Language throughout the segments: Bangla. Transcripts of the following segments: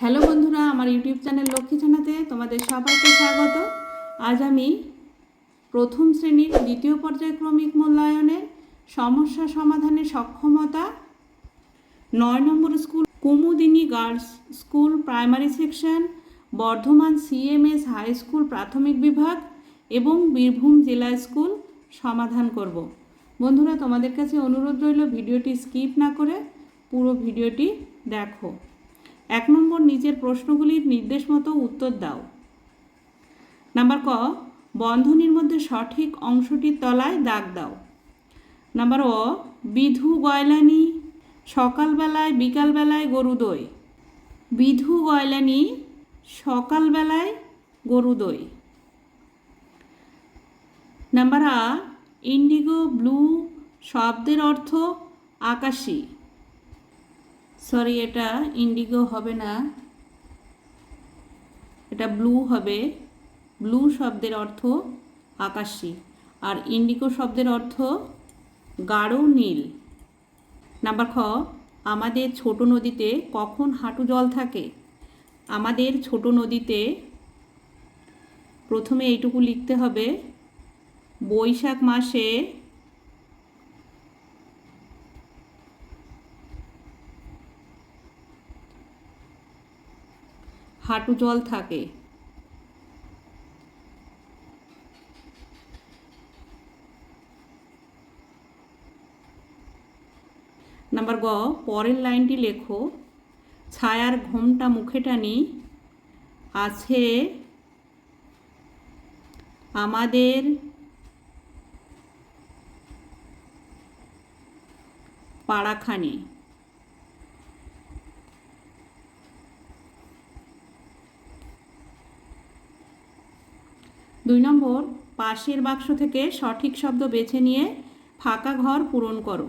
হ্যালো বন্ধুরা, আমার ইউটিউব চ্যানেল লক্ষ্মী ছানাতে তোমাদের সবাইকে স্বাগত। আজ আমি প্রথম শ্রেণির দ্বিতীয় পর্যায়ক্রমিক মূল্যায়নের সমস্যা সমাধানের সক্ষমতা নয় নম্বর school, Kumudini girls school primary section, Bardhaman CMS high school প্রাথমিক বিভাগ এবং বীরভূম জেলা স্কুল সমাধান করব। বন্ধুরা, তোমাদের কাছে অনুরোধ রইল, ভিডিওটি স্কিপ না করে পুরো ভিডিওটি দেখো। এক নম্বর নিজের প্রশ্নগুলির নির্দেশ মতো উত্তর দাও। নাম্বার ক, বন্ধনীর মধ্যে সঠিক অংশটির তলায় দাগ দাও। নাম্বার ও, বিধু গয়লানি, সকালবেলায় বিকালবেলায় গরু দই। বিধু গয়লানি, সকালবেলায় গরু দই। নাম্বার আ, ইন্ডিগো ব্লু শব্দের অর্থ আকাশী। সরি, এটা ইন্ডিগো হবে না। এটা ব্লু হবে। ব্লু শব্দের অর্থ আকাশী। আর ইন্ডিগো শব্দের অর্থ গাঢ় নীল। নাম্বার খ, আমাদের ছোট নদীতে কখন হাঁটু জল থাকে? আমাদের ছোট নদীতে প্রথমে এইটুকু লিখতে হবে। বৈশাখ মাসে হাঁটু জল থাকে। নাম্বার গ, পরের লাইনটি লেখো। ছায়ার ঘোমটা মুখে টানি। আছে আমাদের পাড়াখানি। দুই নম্বর, পাশের বাক্স থেকে সঠিক শব্দ বেছে নিয়ে ফাঁকা ঘর পূরণ করো।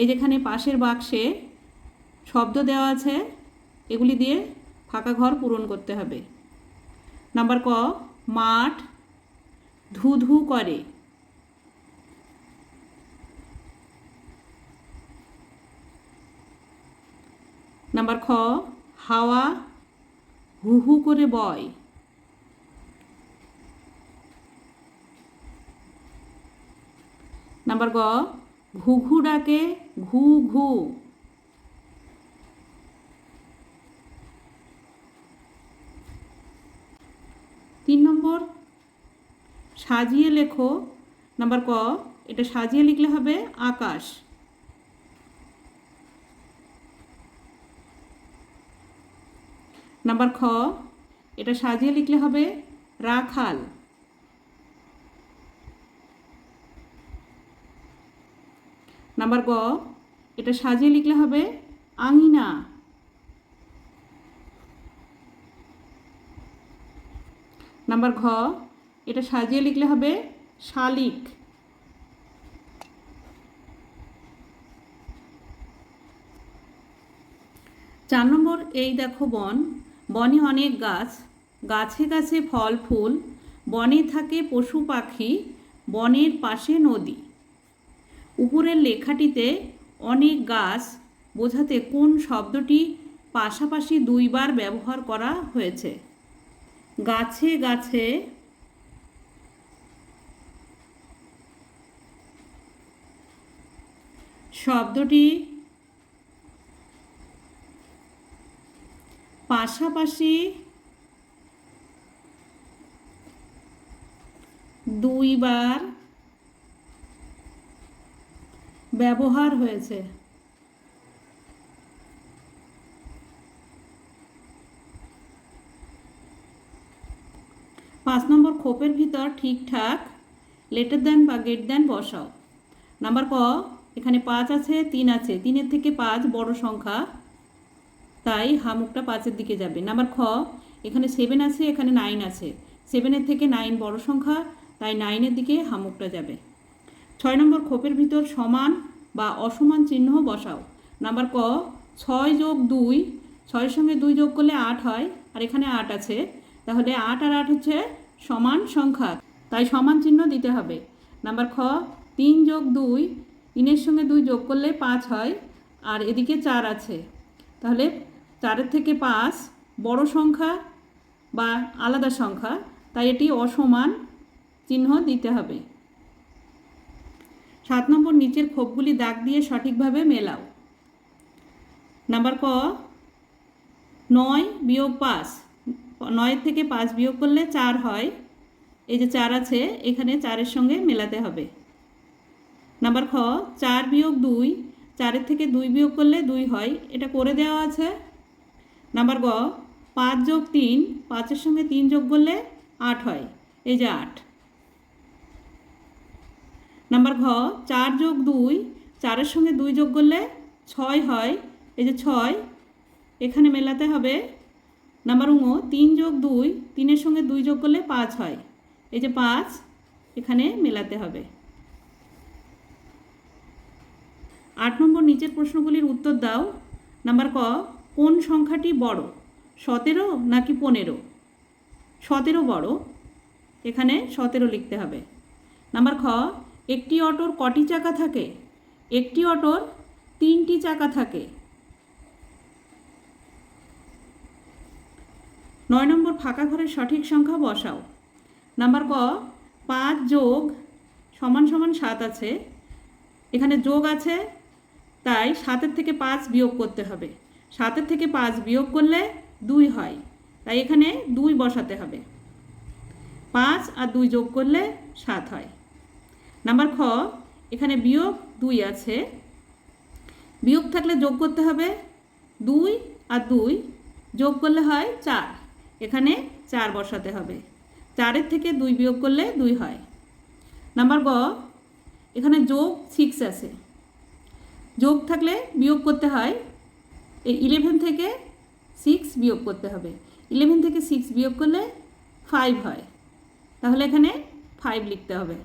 এই যেখানে পাশের বাক্সে শব্দ দেওয়া আছে, এগুলি দিয়ে ফাঁকা ঘর পূরণ করতে হবে। নাম্বার ক, মাঠ ধু ধু করে। নাম্বার খ, হাওয়া হু হু করে বয়। নাম্বার গ ঘু ঘু ডাকে ঘু ঘু তিন নম্বর, সাজিয়ে লেখো। নাম্বার ক, এটা সাজিয়ে লিখলে হবে আকাশ। নাম্বার খ, এটা সাজিয়ে লিখলে হবে রাখাল। নাম্বার গ, এটা সাজিয়ে লিখলে হবে আঙিনা। নাম্বার ঘ, এটা সাজিয়ে লিখলে হবে শালিক। চার নম্বর, এই দেখো বন। বনে অনেক গাছ। গাছে গাছে ফল, ফুল। বনে থাকে পশু পাখি। বনের পাশে নদী। উপরের লেখাটিতে অনেক গাছ বোঝাতে কোন শব্দটি পাশাপাশি দুইবার ব্যবহার করা হয়েছে। গাছে গাছে শব্দটি পাশাপাশি দুইবার ব্যবহার হয়েছে। পাঁচ নম্বর খোপের ভিতর ঠিকঠাক, লেটার দেন বা গেট দেন বসাও। নাম্বার ক, এখানে পাঁচ আছে, তিন আছে। তিনের থেকে পাঁচ বড় সংখ্যা, তাই হামুকটা পাঁচের দিকে যাবে। নাম্বার খ, এখানে সেভেন আছে, এখানে নাইন আছে। সেভেনের থেকে নাইন বড় সংখ্যা, তাই নাইনের দিকে হামুকটা যাবে। ছয় নম্বর খোপের ভিতর সমান বা অসমান চিহ্ন বসাও। নাম্বার ক, ছয় যোগ দুই, ছয়ের সঙ্গে দুই যোগ করলে আট হয়, আর এখানে আট আছে। তাহলে আট আর আট হচ্ছে সমান সংখ্যা, তাই সমান চিহ্ন দিতে হবে। নাম্বার খ, তিন যোগ দুই, তিনের সঙ্গে দুই যোগ করলে পাঁচ হয়, আর এদিকে চার আছে। তাহলে চারের থেকে পাঁচ বড় সংখ্যা বা আলাদা সংখ্যা, তাই এটি অসমান চিহ্ন দিতে হবে। সাত নম্বর নিচের ক্ষোভগুলি দাগ দিয়ে সঠিকভাবে মেলাও। নাম্বার ক, নয় বিয়োগ পাঁচ। নয়ের থেকে পাঁচ বিয়োগ করলে চার হয়। এই যে চার আছে, এখানে চারের সঙ্গে মেলাতে হবে। নাম্বার খ, চার বিয়োগ দুই। চারের থেকে দুই বিয়োগ করলে দুই হয়। এটা করে দেওয়া আছে। নাম্বার গ, পাঁচ যোগ তিন। পাঁচের সঙ্গে তিন যোগ করলে আট হয়। এই যে আট। নাম্বার ঘ, চার যোগ দুই, চারের সঙ্গে দুই যোগ করলে ছয় হয়। এই যে ছয়, এখানে মেলাতে হবে। নাম্বার উঙো তিন যোগ দুই, তিনের সঙ্গে দুই যোগ করলে পাঁচ হয়। এই যে পাঁচ, এখানে মেলাতে হবে। আট নম্বর নিচের প্রশ্নগুলির উত্তর দাও। নাম্বার ক, কোন সংখ্যাটি বড়? সতেরো নাকি পনেরো? সতেরো বড়। এখানে সতেরো লিখতে হবে। নাম্বার খ একটি অটোর কটি চাকা থাকে? একটি অটোর তিনটি চাকা থাকে। নয় নম্বর, ফাঁকা ঘরের সঠিক সংখ্যা বসাও। নাম্বার ক, পাঁচ যোগ সমান সমান সাত আছে। এখানে যোগ আছে, তাই সাতের থেকে পাঁচ বিয়োগ করতে হবে। সাতের থেকে পাঁচ বিয়োগ করলে দুই হয়, তাই এখানে দুই বসাতে হবে। পাঁচ আর দুই যোগ করলে সাত হয়। নাম্বার খ, এখানে বিয়োগ দুই আছে। বিয়োগ থাকলে যোগ করতে হবে দুই আর দুই যোগ করলে হয় চার। এখানে চার বসাতে হবে। চারের থেকে দুই বিয়োগ করলে দুই হয়। নাম্বার গ, এখানে যোগ সিক্স আছে। যোগ থাকলে বিয়োগ করতে হয় এই ইলেভেন থেকে সিক্স বিয়োগ করতে হবে। ইলেভেন থেকে সিক্স বিয়োগ করলে ফাইভ হয়। তাহলে এখানে ফাইভ লিখতে হবে।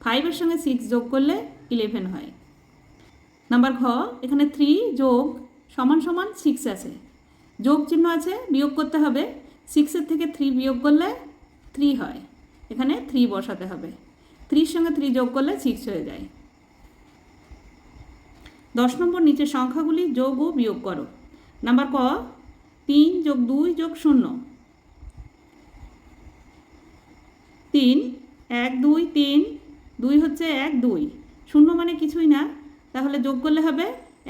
ফাইভের সঙ্গে সিক্স যোগ করলে ইলেভেন হয়। নাম্বার ঘ, এখানে থ্রি যোগ সমান সমান সিক্স আছে। যোগ চিহ্ন আছে, বিয়োগ করতে হবে। সিক্সের থেকে থ্রি বিয়োগ করলে থ্রি হয়। এখানে থ্রি বসাতে হবে। থ্রির সঙ্গে থ্রি যোগ করলে সিক্স হয়ে যায়। দশ নম্বর নিচে সংখ্যাগুলি যোগ ও বিয়োগ করো। নাম্বার ক, তিন যোগ দুই যোগ শূন্য। তিন, এক, দুই, তিন দুই হচ্ছে এক, দুই। শূন্য মানে কিছুই না। তাহলে যোগ করলে হবে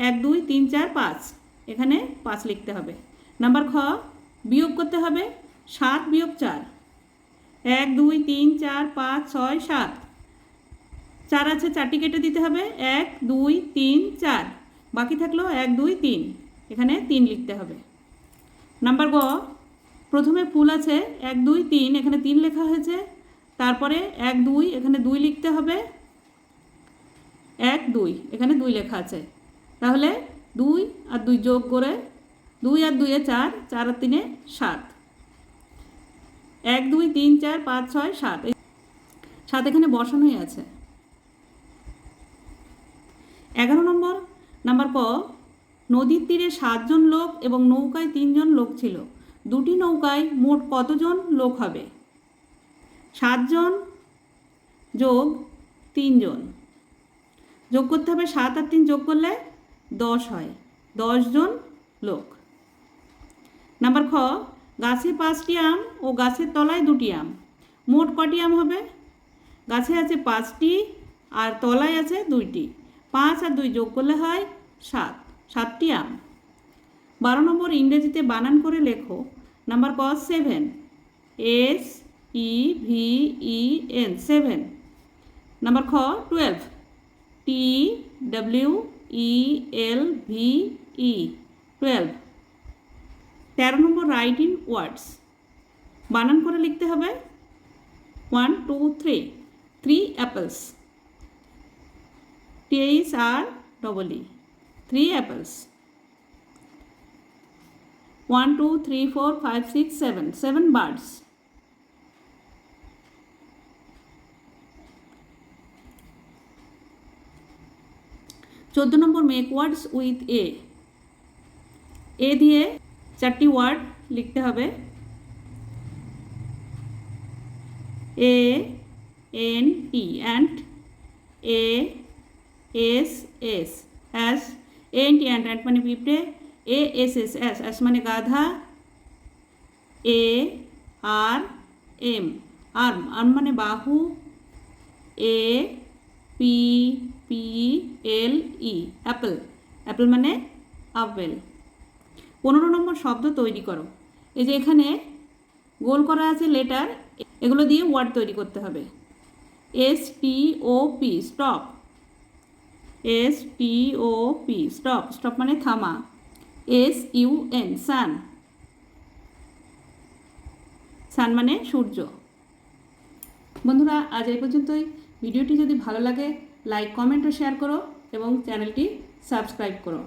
এক, দুই, তিন, চার, পাঁচ। এখানে পাঁচ লিখতে হবে। নাম্বার খ, বিয়োগ করতে হবে সাত বিয়োগ চার। এক, দুই, তিন, চার, পাঁচ, ছয়, সাত। চার আছে, চারটি কেটে দিতে হবে। এক, দুই, তিন, চার। বাকি থাকল এক, দুই, তিন। এখানে তিন লিখতে হবে। নাম্বার গ, প্রথমে ফুল আছে এক, দুই, তিন। এখানে তিন লেখা হয়েছে। তারপরে এক, দুই, এখানে দুই লিখতে হবে। এক, দুই, এখানে দুই লেখা আছে। তাহলে দুই আর দুই যোগ করে দুই আর দুইয়ে চার চার আর তিনে সাত। এক, দুই, তিন, চার, পাঁচ, ছয়, সাত। সাত এখানে বসানোই আছে। এগারো নম্বর, নাম্বার ক, নদীর তীরে সাতজন লোক এবং নৌকায় তিনজন লোক ছিল। দুটি নৌকায় মোট কতজন লোক হবে? সাতজন যোগ তিনজন। যোগ করতে হবে সাত আর তিন যোগ করলে দশ হয়। দশজন লোক। নাম্বার খ, গাছে পাঁচটি আম ও গাছের তলায় দুটি আম। মোট কটি আম হবে? গাছে আছে পাঁচটি আর তলায় আছে দুইটি। পাঁচ আর দুই যোগ করলে হয় সাত। সাতটি আম। বারো নম্বর ইংরেজিতে বানান করে লেখো। নাম্বার ক, seven. S E V E N seven number খ twelve T W E L V E twelve তেরো নম্বর রাইট ইন ওয়ার্ডস বানান করে লিখতে হবে। One two three three apples T H R double E three apples one two three four five six seven seven birds চোদ্দ নম্বর make words with A A দিয়ে চারটি ওয়ার্ড লিখতে হবে। A N E and A S S ass N T ant ant মানে পিঁপড়ে A S S ass ass মানে গাধা। A R M arm arm মানে বাহু। A P P L E apple apple মানে আপেল। পনেরো নম্বর শব্দ তৈরি করো। এই যে এখানে গোল করা আছে লেটার এগুলো দিয়ে ওয়ার্ড তৈরি করতে হবে। S T O P stop S T O P stop stop মানে থামা। S U N sun sun মানে সূর্য। বন্ধুরা, আজ এই পর্যন্তই। ভিডিওটি যদি ভালো লাগে লাইক কমেন্ট ও শেয়ার করো এবং চ্যানেলটি সাবস্ক্রাইব করো।